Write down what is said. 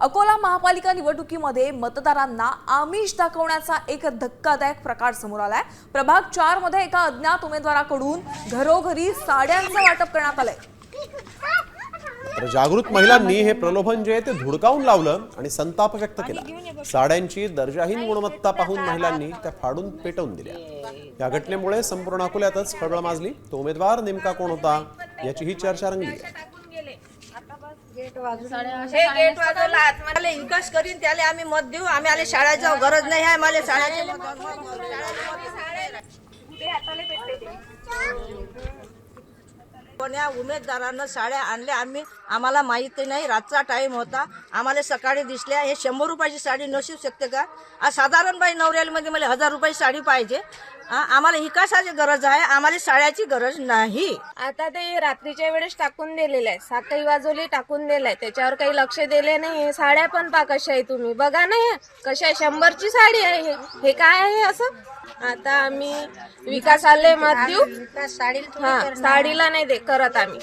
अकोला महापालिका निवडणुकीमध्ये मतदारांना आमिष दाखवण्याचा एक धक्कादायक प्रकार समोर आलाय. प्रभाग चारमध्ये एका अज्ञात उमेदवाराकडून घरोघरी साड्यांचं वाटप करण्यात आलंय. तर जागृत महिलांनी हे प्रलोभन जे आहे ते धुडकावून लावलं आणि संताप व्यक्त केला. साड्यांची दर्जाहीन गुणवत्ता पाहून महिलांनी त्या फाडून पेटवून दिल्या. या घटनेमुळे संपूर्ण अकोल्यातच खळबळ माजली. तो उमेदवार नेमका कोण होता याचीही चर्चा रंगली आहे. हे गेट वाजवला. आतमध्ये विकास करीन त्याला आम्ही मत देऊ. आम्ही आले शाळेचा गरज नाही आहे मला शाळेचे पण या उमेदवारांना साड्या आणल्या आम्ही आम्हाला माहिती नाही. रातचा टाइम होता. आम्हाला सकाळी दिसल्या. हे शंभर रुपयाची साडी नसू शकते का? आज साधारण बाई नवऱ्यालमध्ये मला हजार रुपयाची साडी पाहिजे. आम्हाला विकासाची गरज आहे? आम्हाला साड्याची गरज नाही. आता ते रात्रीच्या वेळेस टाकून दिलेलं आहे. साखळी वाजवली टाकून दिलंय. त्याच्यावर काही लक्ष दिले नाही. साड्या पण पा कशा आहे तुम्ही? बघा ना हे. कशा आहे? शंभरची साडी आहे हे. हे काय आहे असं? आता आम्ही विकासाले मत देऊ हा साडीला नाही दे करत आम्ही.